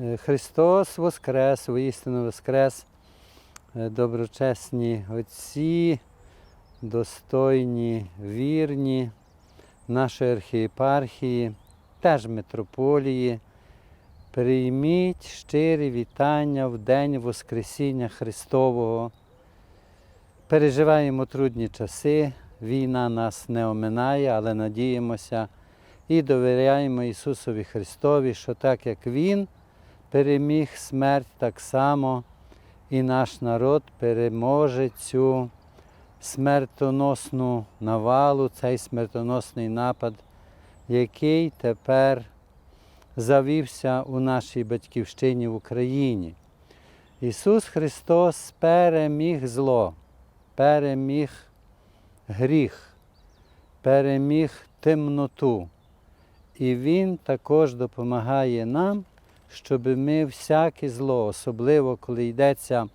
Е, Христос Воскрес, воістину Воскрес, Е, доброчесні отці, достойні, вірні нашої архієпархії, теж митрополії. Прийміть щирі вітання в День Воскресіння Христового. Переживаємо трудні часи, війна нас не оминає, але надіємося і довіряємо Ісусові Христові, що так як Він переміг смерть, так само і наш народ переможе цю смертоносну навалу, цей смертоносний напад, який тепер завівся у нашій батьківщині в Україні. Ісус Христос переміг зло, переміг гріх, переміг темноту. І Він також допомагає нам, щоб ми всяке зло, особливо коли йдеться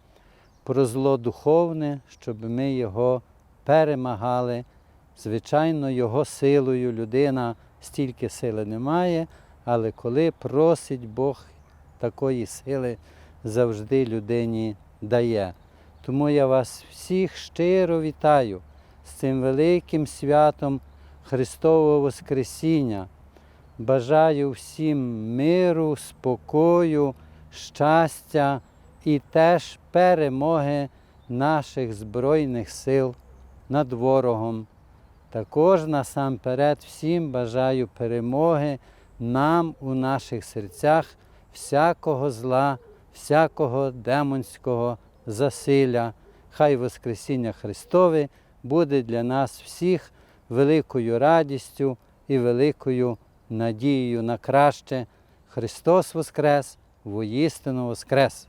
про зло духовне, щоб ми його перемагали. Звичайно, його силою людина стільки сили не має, але коли просить Бог такої сили, завжди людині дає. Тому я вас всіх щиро вітаю з цим великим святом Христового Воскресіння. Бажаю всім миру, спокою, щастя і теж перемоги наших Збройних сил над ворогом. Також насамперед всім бажаю перемоги нам у наших серцях всякого зла, всякого демонського засилля. Хай Воскресіння Христове буде для нас всіх великою радістю і великою надією на краще. Христос Воскрес, воістину Воскрес!